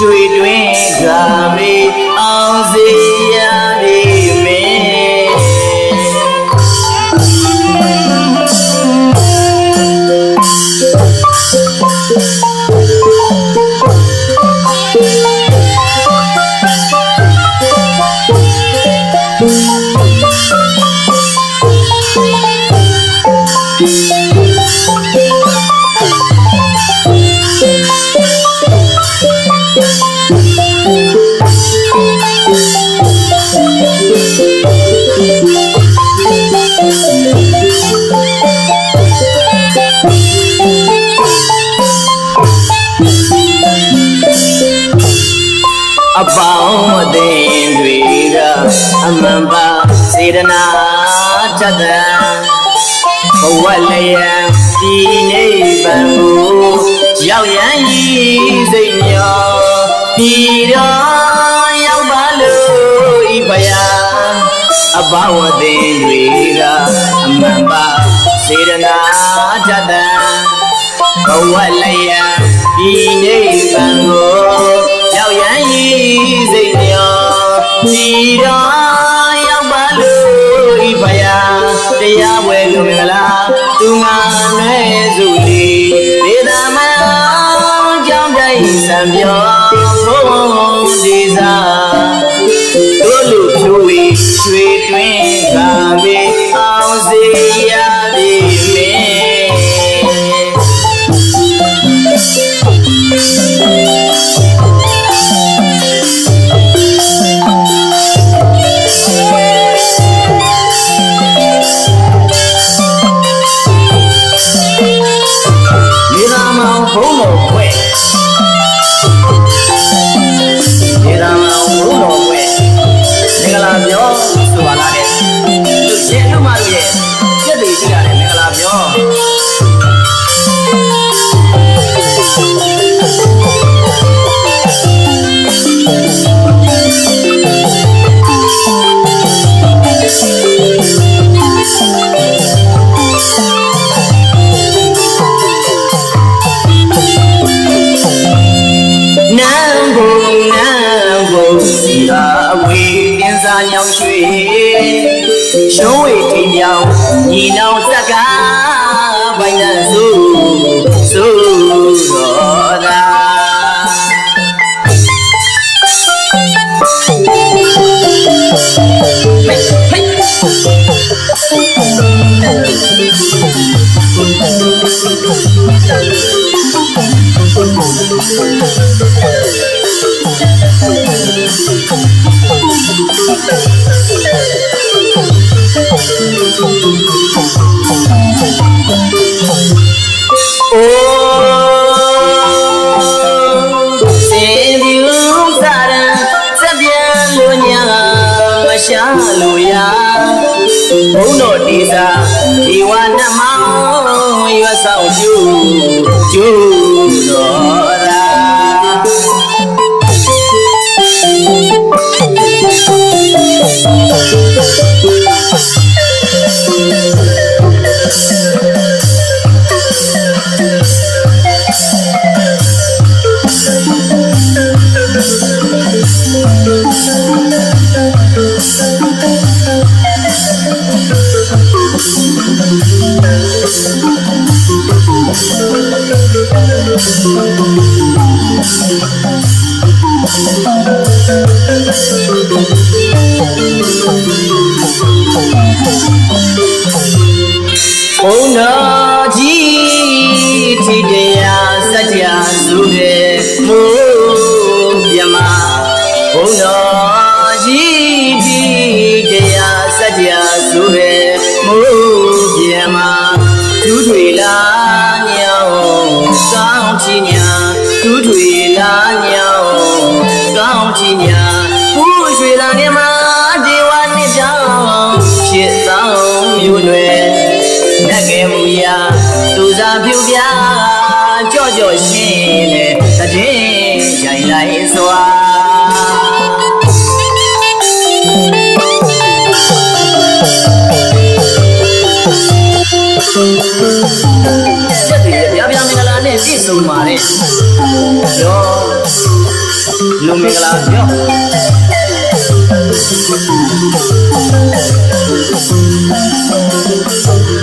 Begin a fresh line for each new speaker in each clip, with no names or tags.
you're doing. တတ်တဲ့ဘဝလျံဒီနိဗ္ဗာန်ကိုရောက်ရန်ဤစိတ်မျောဒီတော့ရောက်ပါလို့ဤဖယားအဘဝသိတွေကအမှန်ပါစေတနာတတ်တဲ့ဘဝလျံ တင်စားညောင်ရွှေရှုံးဝေထိန်ပြောင်းညီနောင်စက္ကာဘိုင်နန်းစုစုတော်သာအိုးစင်ပြူစား ရန်စက်ပြန်လို့ညာမရှာလို့ရဘုံတော်ဒီစာဒီဝနမောင်ရွဆောင်ကျူကျူတော် သာဘုံ နတ်ကဲမူရာသူစားဖြူပြကြော့ကြော့ရှင်းနဲ့တည်ရိုင်လိုက်စွာချက်တွေပြပြမင်္ဂလာနဲ့ပြည့်စုံပါတယ်ပြောလူမင်္ဂလာပြောယူထရာကပိ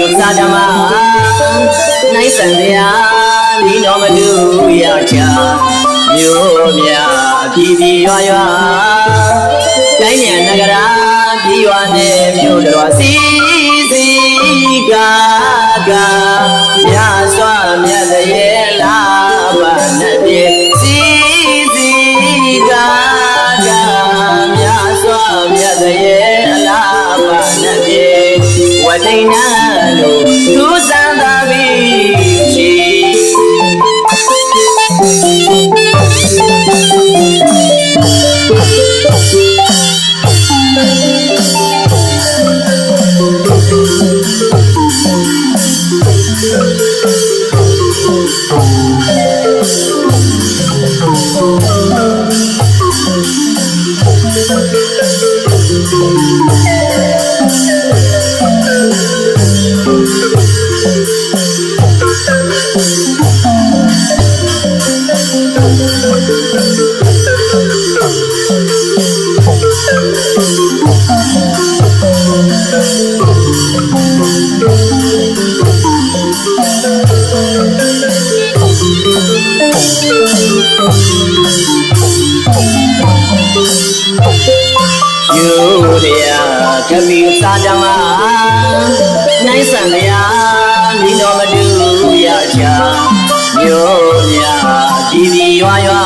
ယစာဓမ္မနိုင်စံတရားဒီတော် မတူရချာမြို့မြပြည်ပြည်ရွာရွာတိုင်းမြန်နဂရာပြည်ရွာနဲ့မြို့တော်စီစီကာကမြတ်စွာမြတ်ရဲ့လာပါနဲ့ပြေစီစီကာကမြတ်စွာမြတ်ရဲ့အလားပါနဲ့ပြေဝတိဏလို့သူစံ Música ယူရယာကမီစာဓမ္မနိုင်စံတရားမိတော်မတူရချာမြို့မြပြည်ပြည်ရွာရွာ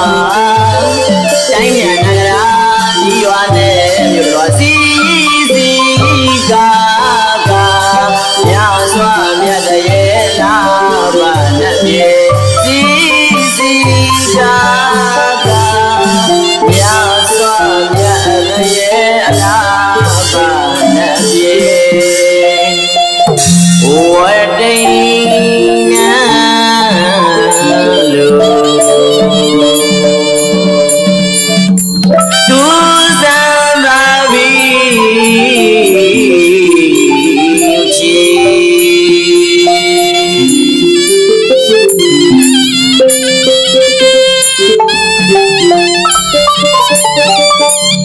Thank you.